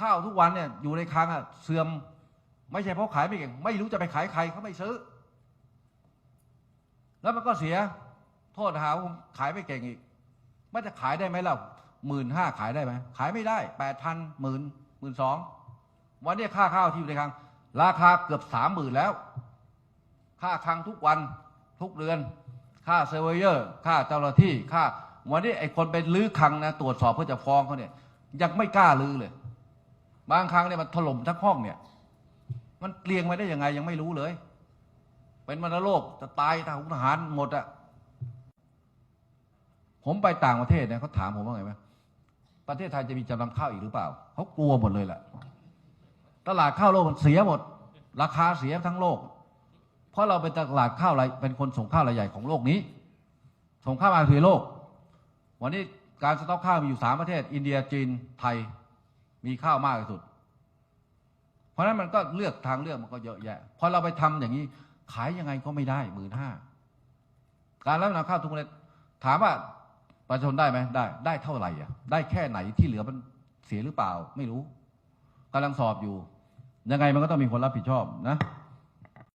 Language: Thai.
ข้าวทุกวันเนี่ยอยู่ในคลังอะเสื่อม ไม่ใช่เพราะขายไม่เก่ง ไม่รู้จะไปขายใครเขาไม่ซื้อ แล้วมันก็เสีย โทษหาว่าผมขายไม่เก่งอีก มันจะขายได้ไหมล่ะหมื่นห้าขายได้ไหมขายไม่ได้แปดพันหมื่นหมื่นสองวันนี้ค่าข้าวที่อยู่ในคลัง ราคาเกือบสามหมื่นแล้ว ค่าคลังทุกวันทุกเดือน ค่าเซอร์เวเยอร์ ค่าเจ้าหน้าที่ค่า วันนี้ไอ้คนไปลื้อคลังนะตรวจสอบเพื่อจะฟ้องเขาเนี่ย ยังไม่กล้าลื้อเลย บางครั้งเนี่ยมันถล่มทั้งห้องเนี่ย มันเกลียงไปได้ยังไงยังไม่รู้เลย เป็นมันโรคจะตายทหารทหารหมดอะผมไปต่างประเทศเนี่ยเขาถามผมว่าไงไหมประเทศไทยจะมีจำนำข้าวอีกหรือเปล่าเขากลัวหมดเลยแหละตลาดข้าวโลกมันเสียหมด ราคาเสียทั้งโลก เพราะเราเป็นตลาดข้าวรายเป็นคนส่งข้าวรายใหญ่ของโลกนี้ ส่งข้าวมาคือโลก วันนี้การสต็อกข้าวมีอยู่สามประเทศ อินเดียจีนไทยมีข้าวมากที่สุด ราะฉะนั้นมันก็เลือกทางเลือกมันก็เยอะแยะพอเราไปทำอย่างนี้ ขายยังไงก็ไม่ได้หมื่นห้าการรับนำข้าวทุกเมล็ดถามว่าประชาชนได้ไหมได้ได้เท่าไหร่อะได้แค่ไหนที่เหลือมันเสียหรือเปล่า ไม่รู้กำลังสอบอยู่ ยังไงมันก็ต้องมีคนรับผิดชอบนะ